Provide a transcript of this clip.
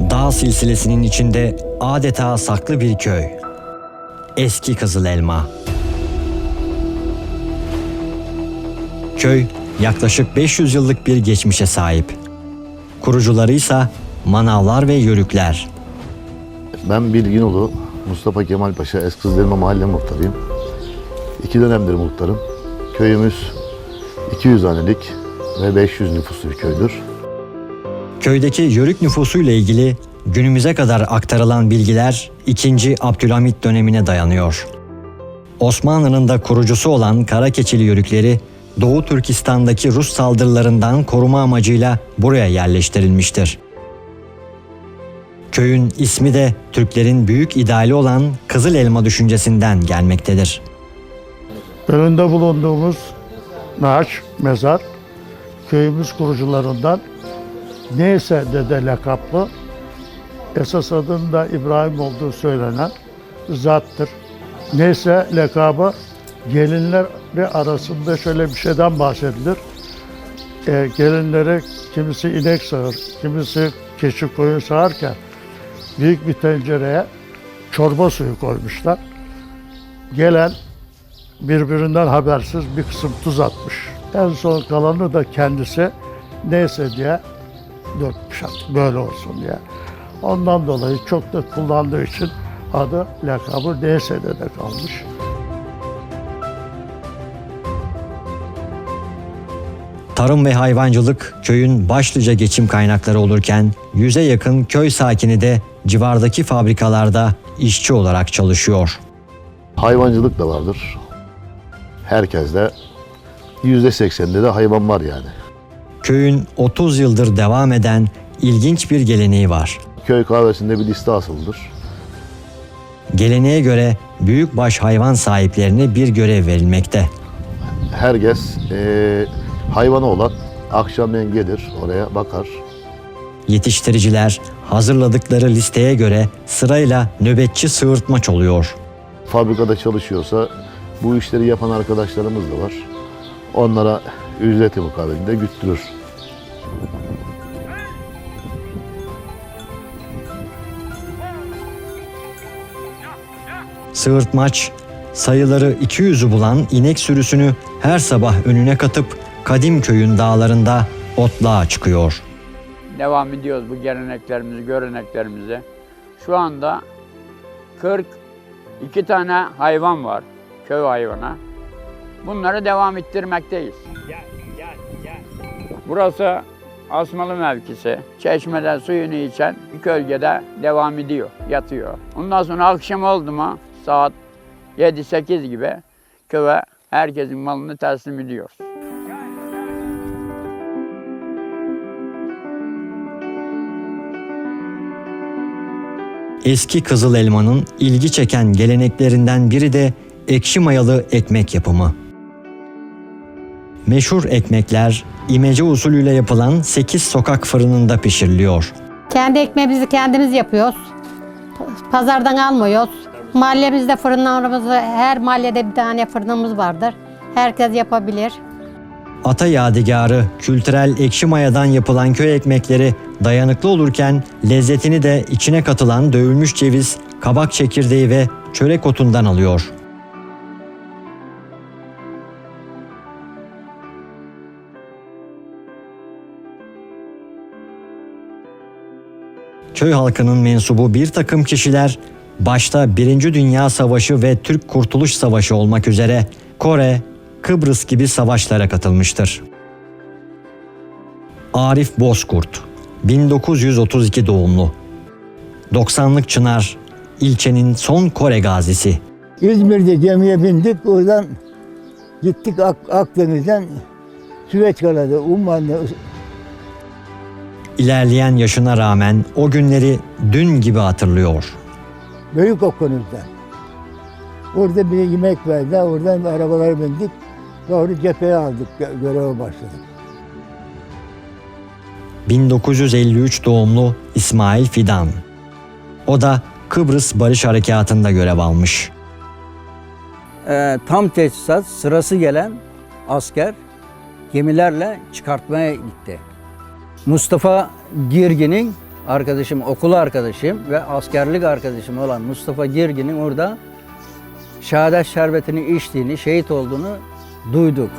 Dağ silsilesinin içinde adeta saklı bir köy. Eski Kızıl Elma. Köy yaklaşık 500 yıllık bir geçmişe sahip. Kurucuları ise manavlar ve yörükler. Ben Bilginoğlu, Mustafa Kemal Paşa, Eskızlarma Mahalle Muhtarıyım. İki dönemdir muhtarım. Köyümüz 200 hanelik ve 500 nüfuslu bir köydür. Köydeki yörük nüfusuyla ilgili günümüze kadar aktarılan bilgiler 2. Abdülhamit dönemine dayanıyor. Osmanlı'nın da kurucusu olan Karakeçili yörükleri Doğu Türkistan'daki Rus saldırılarından koruma amacıyla buraya yerleştirilmiştir. Köyün ismi de Türklerin büyük ideali olan Kızıl Elma düşüncesinden gelmektedir. Önünde bulunduğumuz naaş, mezar köyümüz kurucularından neyse dede lakaplı esas adının da İbrahim olduğu söylenen zattır. Neyse lakabı gelinleri arasında şöyle bir şeyden bahsedilir. E, gelinleri kimisi inek sağır, kimisi keçi koyun sağarken büyük bir tencereye çorba suyu koymuşlar. Gelen birbirinden habersiz bir kısım tuz atmış. En son kalanı da kendisi neyse diye dökmüş artık böyle olsun diye. Ondan dolayı çok da kullandığı için adı lakabı neyse de de kalmış. Tarım ve hayvancılık köyün başlıca geçim kaynakları olurken yüze yakın köy sakini de civardaki fabrikalarda işçi olarak çalışıyor. Hayvancılık da vardır. Herkeste %80'de de hayvan var yani. Köyün 30 yıldır devam eden ilginç bir geleneği var. Köy kahvesinde bir liste asılıdır. Geleneğe göre büyükbaş hayvan sahiplerine bir görev verilmekte. Herkes eee hayvanı olan akşamleyin gelir oraya bakar. Yetiştiriciler hazırladıkları listeye göre sırayla nöbetçi sığırtmaç oluyor. Fabrikada çalışıyorsa bu işleri yapan arkadaşlarımız da var. Onlara ücreti mukabilinde güttürür. Sığırtmaç sayıları 200'ü bulan inek sürüsünü her sabah önüne katıp Kadim köyün dağlarında otluğa çıkıyor. devam ediyoruz bu geleneklerimizi, göreneklerimizi. Şu anda 42 tane hayvan var, köy hayvanı. Bunları devam ettirmekteyiz. Burası Asmalı mevkisi. Çeşmeden suyunu içen bir kölgede devam ediyor, yatıyor. Ondan sonra akşam oldu mu saat 7-8 gibi köye herkesin malını teslim ediyoruz. Eski Kızıl Elma'nın ilgi çeken geleneklerinden biri de ekşi mayalı ekmek yapımı. Meşhur ekmekler imece usulüyle yapılan 8 sokak fırınında pişiriliyor. Kendi ekmeğimizi kendimiz yapıyoruz. Pazardan almıyoruz. Mahallemizde fırınlarımız, her mahallede bir tane fırınımız vardır. Herkes yapabilir. Ata yadigarı kültürel ekşi mayadan yapılan köy ekmekleri dayanıklı olurken lezzetini de içine katılan dövülmüş ceviz, kabak çekirdeği ve çörek otundan alıyor. Köy halkının mensubu bir takım kişiler başta Birinci Dünya Savaşı ve Türk Kurtuluş Savaşı olmak üzere Kore, Kıbrıs gibi savaşlara katılmıştır. Arif Bozkurt 1932 doğumlu 90'lık Çınar ilçenin son Kore gazisi. İzmir'de gemiye bindik. Oradan gittik Ak- Akdeniz'den Süveyş kanalı, Ummanlı. İlerleyen yaşına rağmen o günleri dün gibi hatırlıyor. Büyük Okyanus'tan. Orada bir yemek verdi. Oradan arabalara bindik. Sonra cepheye aldık. gö- Göreve başladık. 1953 doğumlu İsmail Fidan. O da Kıbrıs Barış Harekatı'nda görev almış. Ee, tam teçhizat sırası gelen asker gemilerle çıkartmaya gitti. Mustafa Girgin'in arkadaşım, okul arkadaşım ve askerlik arkadaşım olan Mustafa Girgin'in orada şehadet şerbetini içtiğini, şehit olduğunu duyduk.